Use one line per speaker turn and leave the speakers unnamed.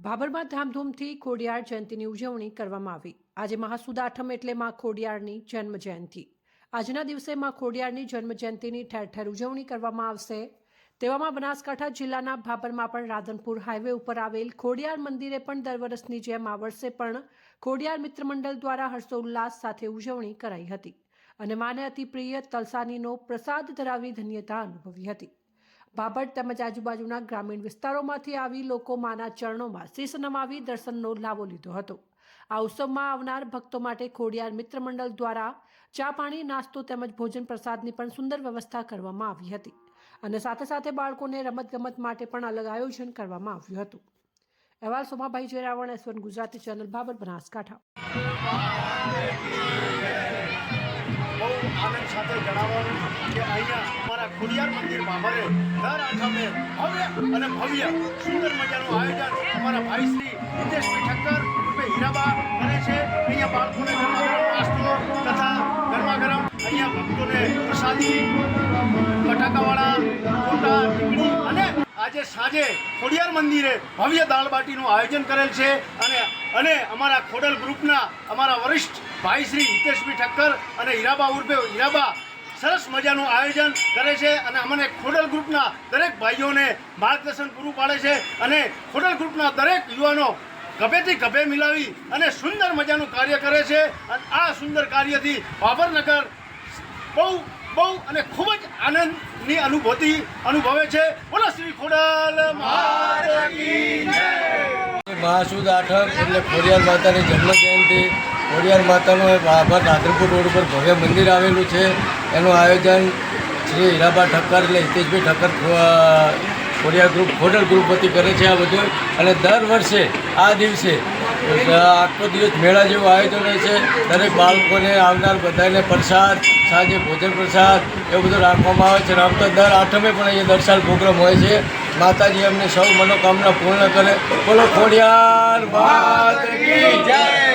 ભાભરમાં ધામધૂમથી ખોડિયાર જયંતિની ઉજવણી કરવામાં આવી. આજે મહાસુદ આઠમ એટલે માં ખોડિયારની જન્મ જયંતિ. આજના દિવસે માં ખોડિયારની જન્મ જયંતિની ઠેર ઠેર ઉજવણી કરવામાં આવશે. તેવામાં બનાસકાંઠા જિલ્લાના ભાભરમાં પણ રાધનપુર હાઈવે ઉપર આવેલ ખોડિયાર મંદિરે પણ દર વર્ષની જેમ આ વર્ષે પણ ખોડિયાર મિત્ર મંડળ દ્વારા હર્ષોલ્લાસ સાથે ઉજવણી કરાઈ હતી અને માને અતિ પ્રિય તલસાનીનો પ્રસાદ ધરાવી ધન્યતા અનુભવી હતી. બાબટ તેમજ આજુબાજુના ગ્રામીણ વિસ્તારોમાંથી આવી લોકો માના ચરણોમાં શીશ નમાવી દર્શનનો લાવો લીધો હતો. આ ઉત્સવમાં આવનાર ભક્તો માટે ખોડિયાર મિત્ર મંડળ દ્વારા ચા પાણી, નાસ્તો તેમજ ભોજન પ્રસાદની પણ સુંદર વ્યવસ્થા કરવામાં આવી હતી અને સાથે સાથે બાળકોને રમતગમત માટે પણ અલગ આયોજન કરવામાં આવ્યું હતું. અહેવાલ Somabhai Jeravan S one Gujarati channel Bhabhar Banaskantha.
બહુ આનંદ સાથે જણાવવાનું કે અહીંયા ખોડિયાર મંદિરમાં બાબરે દર આઠમે ભવ્ય અને ભવ્ય સુંદર મજાનું આયોજન અમારા ભાઈ શ્રી હિતેશભાઈ ઠક્કર, રૂપે હીરાબા કરે છે. અહીંયા બાળકોને ગરમાગરમ નાસ્તો તથા ગરમા ગરમ અહીંયા ભક્તોને પ્રસાદી, બટાકાવાળા, ગોટા ટીકડી અને આજે સાંજે ખોડિયાર મંદિરે ભવ્ય દાળબાટીનું આયોજન કરેલ છે અને અને અમારા ખોડલ ગ્રુપના અમારા વરિષ્ઠ ભાઈ શ્રી હિતેશભાઈ ઠક્કર અને હીરાબા ઉર્ફે હીરાબા સરસ મજાનું આયોજન કરે છે અને અમને ખોડલ ગ્રુપના દરેક ભાઈઓને માર્ગદર્શન પૂરું પાડે છે અને ખોડલ ગ્રુપના દરેક યુવાનો ગભેથી ગભે મિલાવી અને સુંદર મજાનું કાર્ય કરે છે. અને આ સુંદર કાર્યથી બાબરનગર બહુ બહુ અને ખૂબ જ આનંદની અનુભૂતિ અનુભવે છે. બોલો શ્રી ખોડલ
મહાસુદ આઠમ એટલે ખોડિયાર માતાની જન્મ જયંતિ ખોડિયાર માતાનું ભાભર રાધનપુર રોડ ઉપર ભવ્ય મંદિર આવેલું છે. એનું આયોજન શ્રી હીરાબા ઠક્કર એટલે હિતેશભાઈ ઠક્કર કોરિયા ખોડિયાર ગ્રુપ હોટલ ગ્રુપ વતી કરે છે આ બધું. અને દર વર્ષે આ દિવસે આખો દિવસ મેળા જેવું આયોજન હોય છે. દરેક બાળકોને આવનાર બધાને પ્રસાદ સાંજે ભોજન પ્રસાદ એવું બધું રાખવામાં આવે છે. આમ તો દર આઠમે પણ અહીંયા દર સાલ પ્રોગ્રામ હોય છે. માતાજી અમને સૌ મનોકામના પૂર્ણ કરે. બોલો ખોડિયાર માત જય!